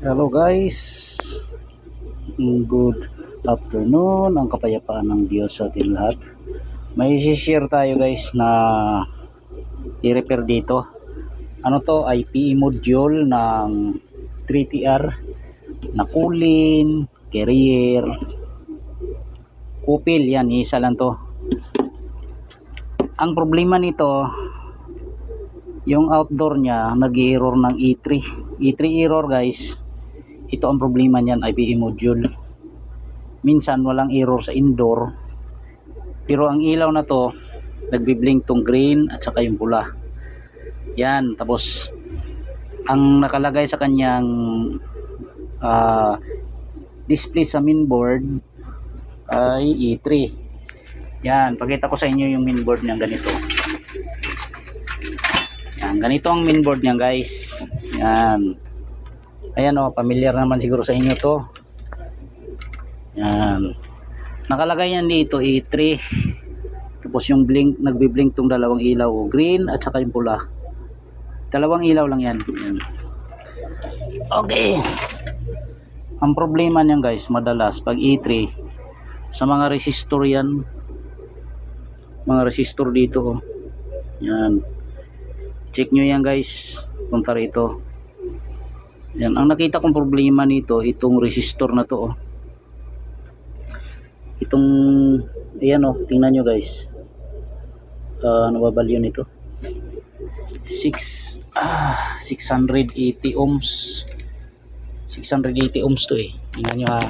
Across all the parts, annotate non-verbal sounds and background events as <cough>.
Hello guys. Good afternoon. Ang kapayapaan ng Diyos sa ating lahat. May share tayo guys na i-repair dito. Ano to? IPE module ng 3TR na kulin, carrier, kupil. Yan, isa lang to. Ang problema nito, yung outdoor niya nag-error ng E3 E3 error guys ito ang problema niyan IPE module. Minsan walang error sa indoor. Pero ang ilaw na to nagbi-blink tong green at saka yung pula. Yan tapos ang nakalagay sa kanyang ah, display sa mainboard ay E3 yan pakita ko sa inyo yung mainboard niya ganito. Yan, ganito ang mainboard niya guys. Yan. Ayan o, familiar naman siguro sa inyo to. Yan. Nakalagay yan dito E3. Tapos yung blink, nagbi-blink tong dalawang ilaw, o green at saka yung pula. Dalawang ilaw lang yan. yan. Okay. Ang problema niyan guys, madalas pag E3 sa mga resistor yan. Mga resistor dito oh. Yan check nyo yan guys punta rito yan ang nakita kong problema nito itong resistor na to oh. itong ayan oh tingnan nyo guys. Uh, ano ba value nito 6 ah, 680 ohms. 680 ohms to eh. Tingnan nyo ha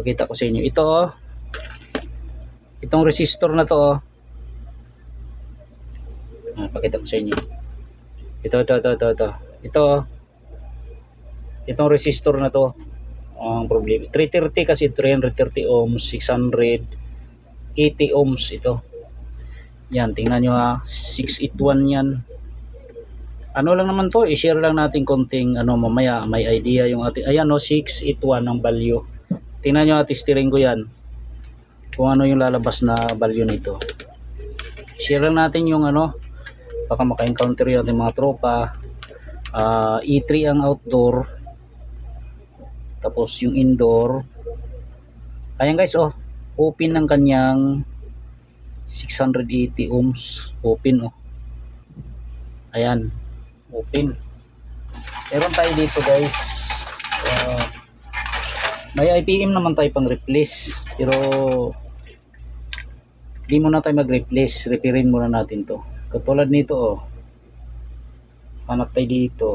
pakita ko sa inyo. Ito oh. Itong resistor na to oh. Ah, pakita ko sa inyo. Ito, ito, ito, ito, ito. Ito, itong resistor na to, ang problema. 330 kasi 330 ohms, 680 ohms ito. Yan, tingnan nyo ha. 681 yan. Ano lang naman to, i-share lang natin konting ano mamaya, may idea yung ating, ayan no, 681 ang value. Tingnan nyo ha, testirin ko yan. Kung ano yung lalabas na value nito. Share lang natin yung ano, baka maka-encounter yung ating mga tropa uh, E3 ang outdoor tapos yung indoor. Ayan guys oh. Open ng kanyang 680 ohms. Open oh. Ayan open. Meron tayo dito guys. Uh, may IPM naman tayo pang replace pero di muna tayo mag-replace. Repairin muna natin to. Katulad nito oh. Hanap tayo dito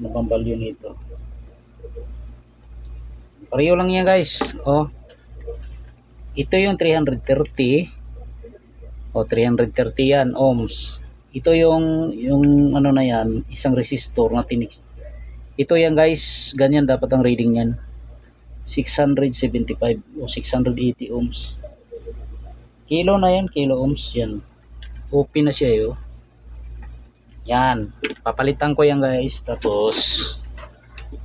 ano bang value nito. Pareho lang yan guys. Oh. Ito yung 330 oh 330 yan ohms. Ito yung yung ano na yan isang resistor na tinik ito yan guys. Ganyan dapat ang reading yan 675 o 680 ohms. Kilo na yan, kilo ohms yan. Open na siya yo. Yan. Papalitan ko yan guys. Tapos,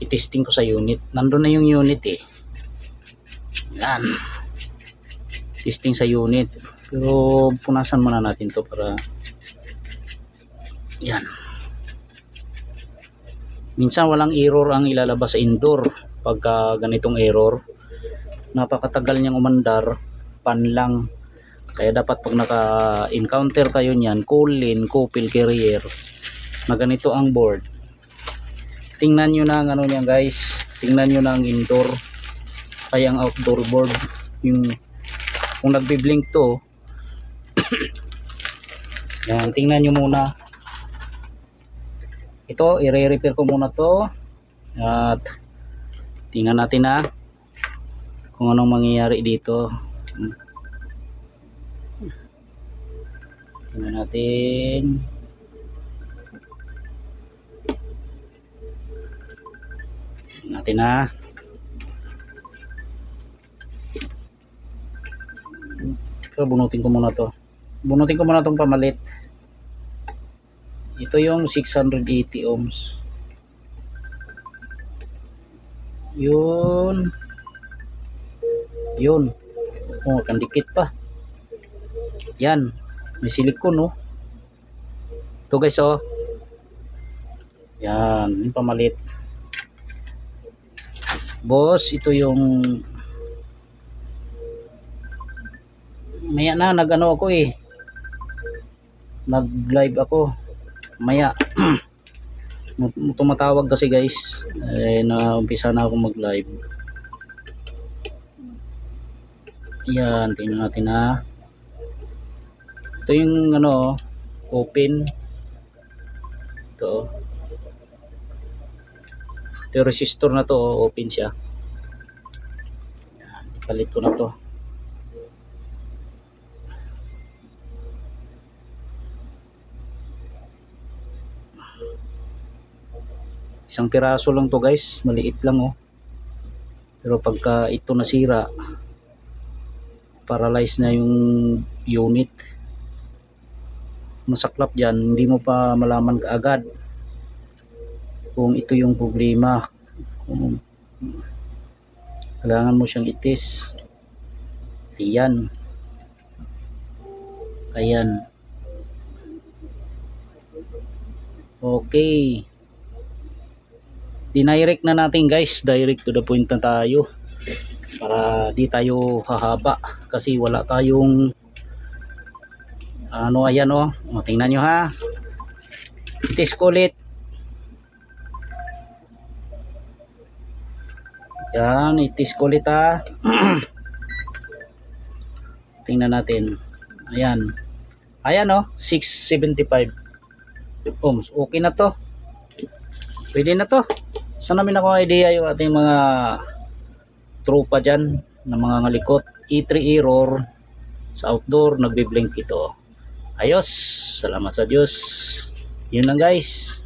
itesting ko sa unit. Nandun na yung unit eh. Yan. Testing sa unit. Pero, punasan muna natin to para yan. Minsan walang error ang ilalabas sa indoor pagka ganitong error. Napakatagal niyang umandar. Pan lang kaya dapat pag naka-encounter kayo niyan, cooling, couple carrier, na ganito ang board. Tingnan nyo na ang ano niyan guys. Tingnan nyo na ang indoor. Kaya ang outdoor board. Yung, kung nagbi-blink to, <coughs> yan, tingnan nyo muna. Ito, i-repair ko muna to. At, tingnan natin na kung anong mangyayari dito. Tingnan natin. Natin na. Pero bunutin ko muna to. Bunutin ko muna tong pamalit. Ito yung 680 ohms. Yun. Yun. Oh, kandikit pa. Yan may silikon no ito guys oh Yan, yung pamalit. Boss, ito yung maya na nagano ako eh. Nag-live ako. Maya. <clears throat> Tumatawag kasi guys. Eh, na umpisa na ako mag-live. Yan, tingnan natin ha. Ito yung ano, open. Ito. Ito yung resistor na to, open siya. Yan, ipalit ko na to. Isang piraso lang to guys, maliit lang oh. Pero pagka ito nasira, paralyze na yung unit. Masaklap dyan, hindi mo pa malaman kaagad kung ito yung problema. Kung kailangan mo siyang itis. Ayan. Ayan. Okay. Dinirect na natin guys. Direct to the point na tayo. Para di tayo hahaba. Kasi wala tayong ano ayan o. Oh. Tingnan nyo ha. Itis ko ulit. Yan, itis ko ulit ha. <clears throat> Tingnan natin. Ayan. Ayan oh, 675 ohms. Okay na to. Pwede na to. Saan namin ako idea yung ating mga tropa dyan na mga ngalikot. E3 error sa outdoor, nagbiblink ito. Ayos. Salamat sa Diyos. Yun lang guys.